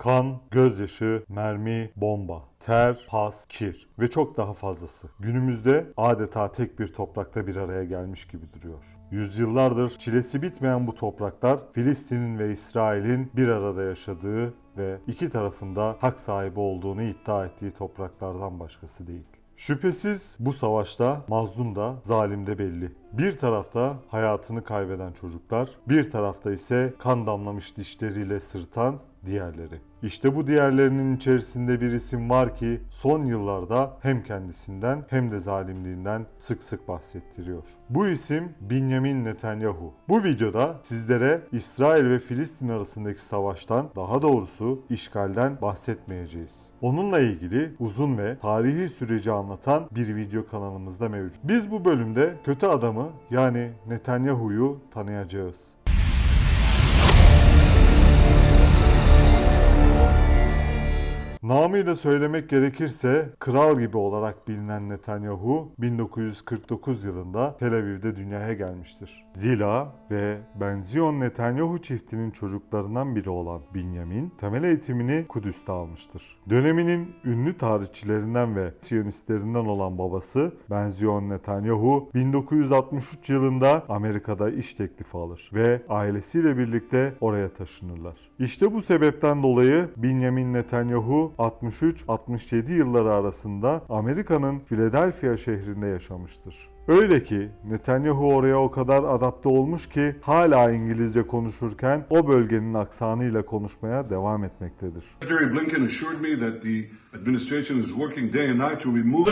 Kan, gözyaşı, mermi, bomba, ter, pas, kir ve çok daha fazlası. Günümüzde adeta tek bir toprakta bir araya gelmiş gibi duruyor. Yüzyıllardır çilesi bitmeyen bu topraklar Filistin'in ve İsrail'in bir arada yaşadığı ve iki tarafında hak sahibi olduğunu iddia ettiği topraklardan başkası değil. Şüphesiz bu savaşta mazlum da zalim de belli. Bir tarafta hayatını kaybeden çocuklar, bir tarafta ise kan damlamış dişleriyle sırtan diğerleri. İşte bu diğerlerinin içerisinde bir isim var ki son yıllarda hem kendisinden hem de zalimliğinden sık sık bahsettiriyor. Bu isim Benjamin Netanyahu. Bu videoda sizlere İsrail ve Filistin arasındaki savaştan, daha doğrusu işgalden bahsetmeyeceğiz. Onunla ilgili uzun ve tarihi süreci anlatan bir video kanalımızda mevcut. Biz bu bölümde kötü adamı yani Netanyahu'yu tanıyacağız. Namıyla söylemek gerekirse kral gibi olarak bilinen Netanyahu 1949 yılında Tel Aviv'de dünyaya gelmiştir. Zila ve Benzion Netanyahu çiftinin çocuklarından biri olan Binyamin temel eğitimini Kudüs'te almıştır. Döneminin ünlü tarihçilerinden ve Siyonistlerinden olan babası Benzion Netanyahu 1963 yılında Amerika'da iş teklifi alır ve ailesiyle birlikte oraya taşınırlar. İşte bu sebepten dolayı Benjamin Netanyahu 63-67 yılları arasında Amerika'nın Philadelphia şehrinde yaşamıştır. Öyle ki Netanyahu oraya o kadar adapte olmuş ki hala İngilizce konuşurken o bölgenin aksanıyla konuşmaya devam etmektedir. Secretary Blinken assured me that the administration is working day and night to remove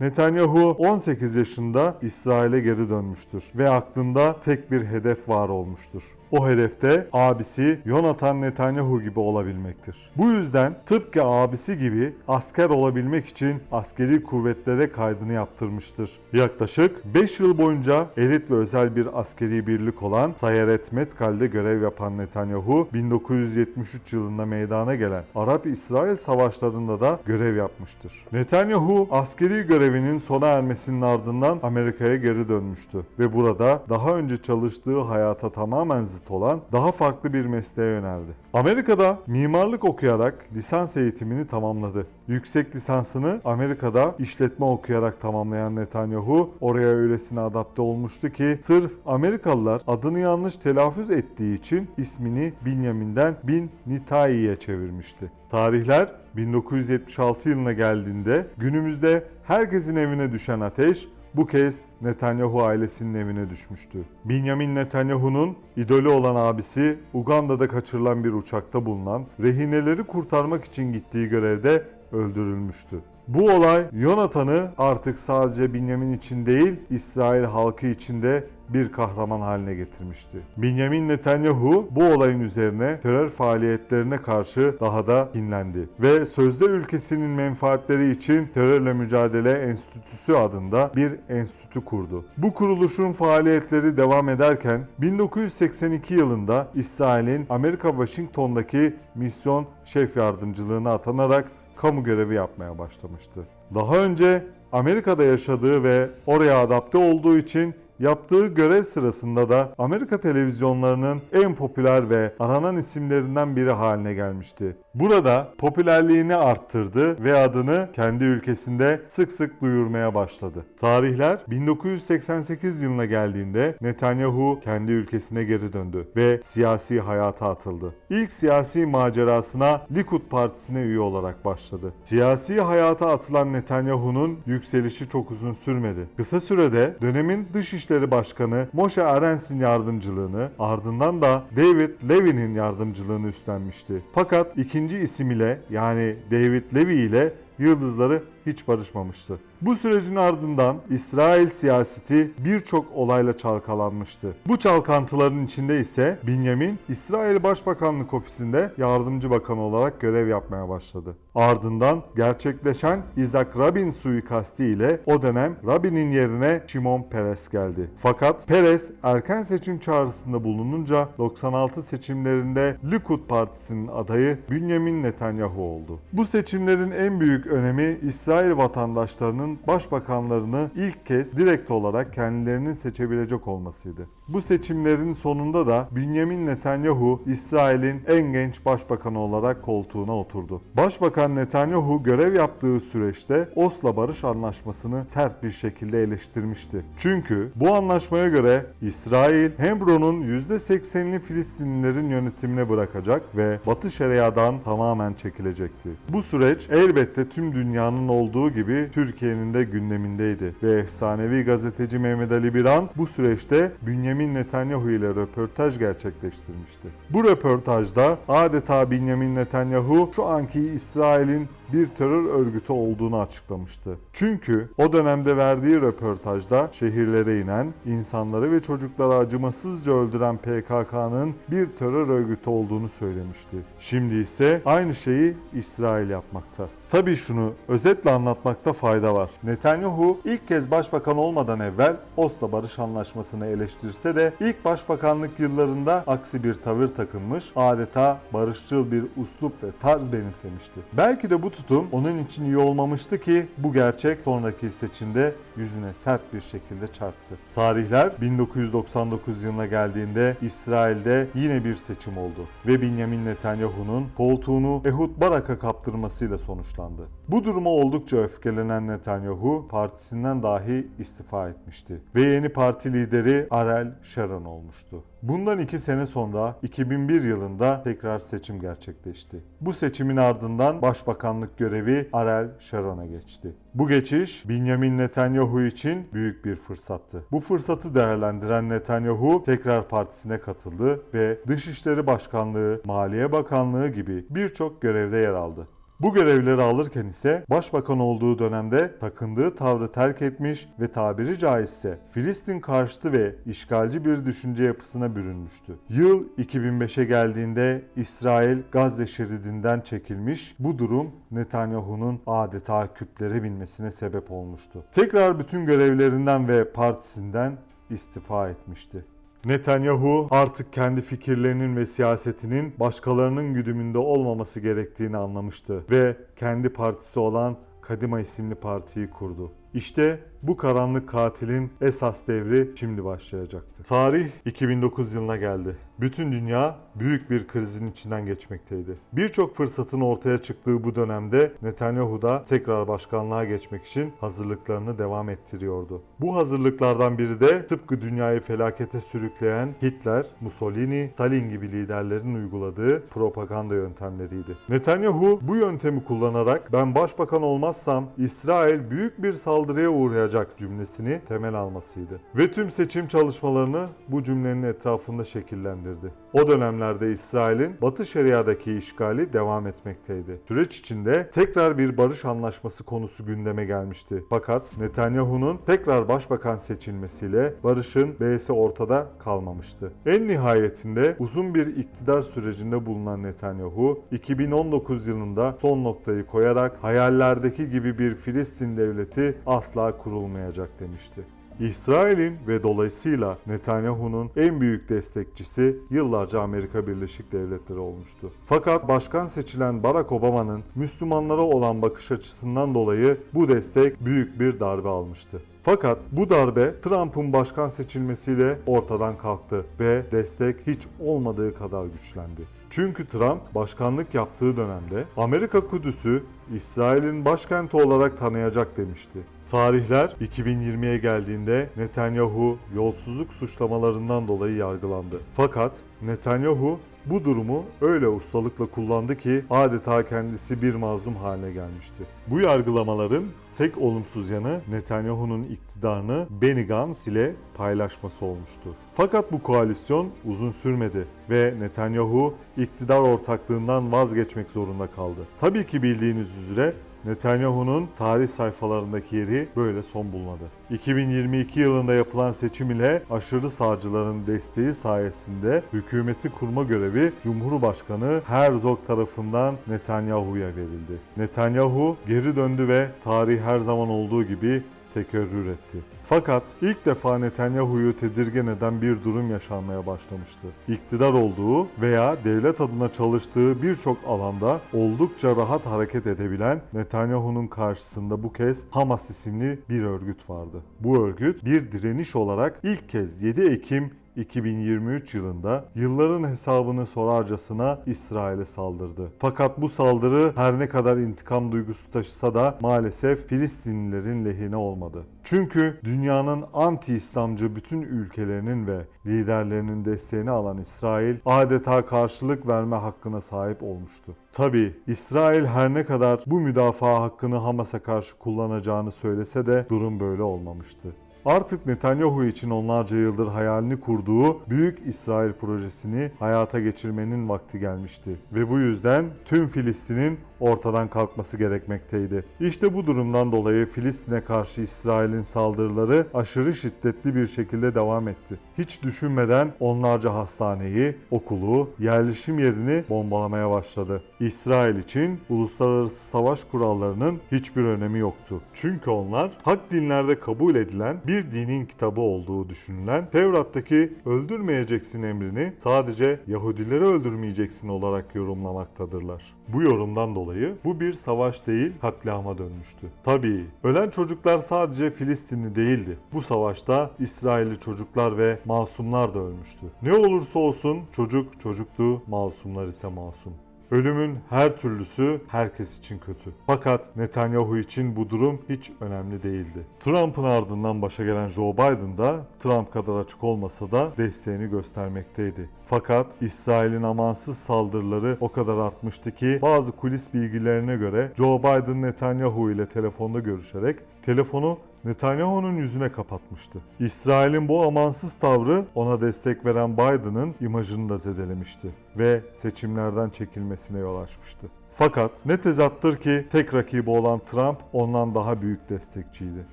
Netanyahu 18 yaşında İsrail'e geri dönmüştür ve aklında tek bir hedef var olmuştur. O hedefte abisi Yonatan Netanyahu gibi olabilmektir. Bu yüzden tıpkı abisi gibi asker olabilmek için askeri kuvvetlere kaydını yaptırmıştır. Yaklaşık 5 yıl boyunca elit ve özel bir askeri birlik olan Sayeret Metkal'de görev yapan Netanyahu 1973 yılında meydana gelen Arap-İsrail savaşlarında da görev yapmıştır. Netanyahu askeri görevinin sona ermesinin ardından Amerika'ya geri dönmüştü ve burada daha önce çalıştığı hayata tamamen zıt olan daha farklı bir mesleğe yöneldi. Amerika'da mimarlık okuyarak lisans eğitimini tamamladı. Yüksek lisansını Amerika'da işletme okuyarak tamamlayan Netanyahu oraya öylesine adapte olmuştu ki sırf Amerikalılar adını yanlış telaffuz ettiği için ismini Binyamin'den Bin Nitai'ye çevirmişti. Tarihler 1976 yılına geldiğinde günümüzde herkesin evine düşen ateş bu kez Netanyahu ailesinin evine düşmüştü. Benjamin Netanyahu'nun idolü olan abisi Uganda'da kaçırılan bir uçakta bulunan rehineleri kurtarmak için gittiği görevde öldürülmüştü. Bu olay Yonatan'ı artık sadece Benjamin için değil İsrail halkı için de bir kahraman haline getirmişti. Benjamin Netanyahu bu olayın üzerine terör faaliyetlerine karşı daha da kinlendi ve sözde ülkesinin menfaatleri için terörle mücadele enstitüsü adında bir enstitü kurdu. Bu kuruluşun faaliyetleri devam ederken 1982 yılında İsrail'in Amerika Washington'daki misyon şef yardımcılığına atanarak kamu görevi yapmaya başlamıştı. Daha önce Amerika'da yaşadığı ve oraya adapte olduğu için Yaptığı görev sırasında da Amerika televizyonlarının en popüler ve aranan isimlerinden biri haline gelmişti. Burada popülerliğini arttırdı ve adını kendi ülkesinde sık sık duyurmaya başladı. Tarihler 1988 yılına geldiğinde Netanyahu kendi ülkesine geri döndü ve siyasi hayata atıldı. İlk siyasi macerasına Likud Partisi'ne üye olarak başladı. Siyasi hayata atılan Netanyahu'nun yükselişi çok uzun sürmedi. Kısa sürede dönemin Dışişleri Başkanı Moshe Arens'in yardımcılığını ardından da David Levin'in yardımcılığını üstlenmişti. Fakat ikinci isim ile yani David Levy ile yıldızları hiç barışmamıştı. Bu sürecin ardından İsrail siyaseti birçok olayla çalkalanmıştı. Bu çalkantıların içinde ise Benjamin İsrail Başbakanlık Ofisi'nde yardımcı bakan olarak görev yapmaya başladı. Ardından gerçekleşen Isaac Rabin suikasti ile o dönem Rabin'in yerine Şimon Peres geldi. Fakat Peres erken seçim çağrısında bulununca 96 seçimlerinde Likud Partisi'nin adayı Benjamin Netanyahu oldu. Bu seçimlerin en büyük önemi İsrail vatandaşlarının başbakanlarını ilk kez direkt olarak kendilerinin seçebilecek olmasıydı. Bu seçimlerin sonunda da Benjamin Netanyahu İsrail'in en genç başbakanı olarak koltuğuna oturdu. Başbakan Netanyahu görev yaptığı süreçte Oslo Barış Anlaşması'nı sert bir şekilde eleştirmişti. Çünkü bu anlaşmaya göre İsrail Hebron'un %80'ini Filistinlilerin yönetimine bırakacak ve Batı Şeria'dan tamamen çekilecekti. Bu süreç elbette tüm dünyanın olduğu gibi Türkiye'nin de gündemindeydi ve efsanevi gazeteci Mehmet Ali Birant bu süreçte Benjamin Netanyahu ile röportaj gerçekleştirmişti. Bu röportajda adeta Benjamin Netanyahu şu anki İsrail'in bir terör örgütü olduğunu açıklamıştı. Çünkü o dönemde verdiği röportajda şehirlere inen, insanları ve çocukları acımasızca öldüren PKK'nın bir terör örgütü olduğunu söylemişti. Şimdi ise aynı şeyi İsrail yapmakta. Tabii şunu özetle anlatmakta fayda var. Netanyahu ilk kez başbakan olmadan evvel Oslo Barış Anlaşması'nı eleştirse de ilk başbakanlık yıllarında aksi bir tavır takınmış, adeta barışçıl bir uslup ve tarz benimsemişti. Belki de bu tutum onun için iyi olmamıştı ki bu gerçek sonraki seçimde yüzüne sert bir şekilde çarptı. Tarihler 1999 yılına geldiğinde İsrail'de yine bir seçim oldu ve Benjamin Netanyahu'nun koltuğunu Ehud Barak'a kaptırmasıyla sonuçlandı. Bu duruma oldukça öfkelenen Netanyahu partisinden dahi istifa etmişti ve yeni parti lideri Ariel Sharon olmuştu. Bundan iki sene sonra 2001 yılında tekrar seçim gerçekleşti. Bu seçimin ardından başbakanlık görevi Ariel Sharon'a geçti. Bu geçiş Benjamin Netanyahu için büyük bir fırsattı. Bu fırsatı değerlendiren Netanyahu tekrar partisine katıldı ve Dışişleri Başkanlığı, Maliye Bakanlığı gibi birçok görevde yer aldı. Bu görevleri alırken ise başbakan olduğu dönemde takındığı tavrı terk etmiş ve tabiri caizse Filistin karşıtı ve işgalci bir düşünce yapısına bürünmüştü. Yıl 2005'e geldiğinde İsrail Gazze şeridinden çekilmiş. Bu durum Netanyahu'nun adeta küplere binmesine sebep olmuştu. Tekrar bütün görevlerinden ve partisinden istifa etmişti. Netanyahu artık kendi fikirlerinin ve siyasetinin başkalarının güdümünde olmaması gerektiğini anlamıştı ve kendi partisi olan Kadima isimli partiyi kurdu. İşte bu karanlık katilin esas devri şimdi başlayacaktı. Tarih 2009 yılına geldi. Bütün dünya büyük bir krizin içinden geçmekteydi. Birçok fırsatın ortaya çıktığı bu dönemde Netanyahu da tekrar başkanlığa geçmek için hazırlıklarını devam ettiriyordu. Bu hazırlıklardan biri de tıpkı dünyayı felakete sürükleyen Hitler, Mussolini, Stalin gibi liderlerin uyguladığı propaganda yöntemleriydi. Netanyahu bu yöntemi kullanarak ben başbakan olmazsam İsrail büyük bir saldırıya uğrayacak cümlesini temel almasıydı. Ve tüm seçim çalışmalarını bu cümlenin etrafında şekillendirdi. O dönemlerde İsrail'in Batı Şeria'daki işgali devam etmekteydi. Süreç içinde tekrar bir barış anlaşması konusu gündeme gelmişti. Fakat Netanyahu'nun tekrar başbakan seçilmesiyle barışın B'si ortada kalmamıştı. En nihayetinde uzun bir iktidar sürecinde bulunan Netanyahu 2019 yılında son noktayı koyarak hayallerdeki gibi bir Filistin devleti asla kurulmayacak demişti. İsrail'in ve dolayısıyla Netanyahu'nun en büyük destekçisi yıllarca Amerika Birleşik Devletleri olmuştu. Fakat başkan seçilen Barack Obama'nın Müslümanlara olan bakış açısından dolayı bu destek büyük bir darbe almıştı. Fakat bu darbe Trump'ın başkan seçilmesiyle ortadan kalktı ve destek hiç olmadığı kadar güçlendi. Çünkü Trump başkanlık yaptığı dönemde Amerika Kudüs'ü İsrail'in başkenti olarak tanıyacak demişti. Tarihler 2020'ye geldiğinde Netanyahu yolsuzluk suçlamalarından dolayı yargılandı. Fakat Netanyahu bu durumu öyle ustalıkla kullandı ki adeta kendisi bir mazlum haline gelmişti. Bu yargılamaların tek olumsuz yanı Netanyahu'nun iktidarını Benny Gantz ile paylaşması olmuştu. Fakat bu koalisyon uzun sürmedi ve Netanyahu iktidar ortaklığından vazgeçmek zorunda kaldı. Tabii ki bildiğiniz üzere Netanyahu'nun tarih sayfalarındaki yeri böyle son bulmadı. 2022 yılında yapılan seçim ile aşırı sağcıların desteği sayesinde hükümeti kurma görevi Cumhurbaşkanı Herzog tarafından Netanyahu'ya verildi. Netanyahu geri döndü ve tarih her zaman olduğu gibi tekerrür etti. Fakat ilk defa Netanyahu'yu tedirgin eden bir durum yaşanmaya başlamıştı. İktidar olduğu veya devlet adına çalıştığı birçok alanda oldukça rahat hareket edebilen Netanyahu'nun karşısında bu kez Hamas isimli bir örgüt vardı. Bu örgüt bir direniş olarak ilk kez 7 Ekim 2023 yılında yılların hesabını sorarcasına İsrail'e saldırdı. Fakat bu saldırı her ne kadar intikam duygusu taşısa da maalesef Filistinlilerin lehine olmadı. Çünkü dünyanın anti-İslamcı bütün ülkelerinin ve liderlerinin desteğini alan İsrail adeta karşılık verme hakkına sahip olmuştu. Tabi İsrail her ne kadar bu müdafaa hakkını Hamas'a karşı kullanacağını söylese de durum böyle olmamıştı. Artık Netanyahu için onlarca yıldır hayalini kurduğu Büyük İsrail projesini hayata geçirmenin vakti gelmişti. Ve bu yüzden tüm Filistin'in ortadan kalkması gerekmekteydi. İşte bu durumdan dolayı Filistin'e karşı İsrail'in saldırıları aşırı şiddetli bir şekilde devam etti. Hiç düşünmeden onlarca hastaneyi, okulu, yerleşim yerini bombalamaya başladı. İsrail için uluslararası savaş kurallarının hiçbir önemi yoktu. Çünkü onlar hak dinlerde kabul edilen bir dinin kitabı olduğu düşünülen Tevrat'taki öldürmeyeceksin emrini sadece Yahudileri öldürmeyeceksin olarak yorumlamaktadırlar. Bu yorumdan dolayı bu bir savaş değil katliama dönmüştü. Tabii ölen çocuklar sadece Filistinli değildi. Bu savaşta İsrailli çocuklar ve masumlar da ölmüştü. Ne olursa olsun çocuk çocuktu, masumlar ise masum. Ölümün her türlüsü herkes için kötü. Fakat Netanyahu için bu durum hiç önemli değildi. Trump'ın ardından başa gelen Joe Biden da Trump kadar açık olmasa da desteğini göstermekteydi. Fakat İsrail'in amansız saldırıları o kadar artmıştı ki bazı kulis bilgilerine göre Joe Biden Netanyahu ile telefonda görüşerek telefonu Netanyahu'nun yüzüne kapatmıştı. İsrail'in bu amansız tavrı ona destek veren Biden'ın imajını da zedelemişti ve seçimlerden çekilmesine yol açmıştı. Fakat ne tezattır ki tek rakibi olan Trump ondan daha büyük destekçiydi.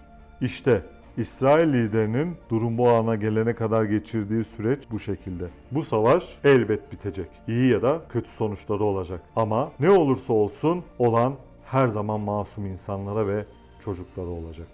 İşte İsrail liderinin durum bu ana gelene kadar geçirdiği süreç bu şekilde. Bu savaş elbet bitecek. İyi ya da kötü sonuçları olacak. Ama ne olursa olsun olan her zaman masum insanlara ve çocuklara olacak.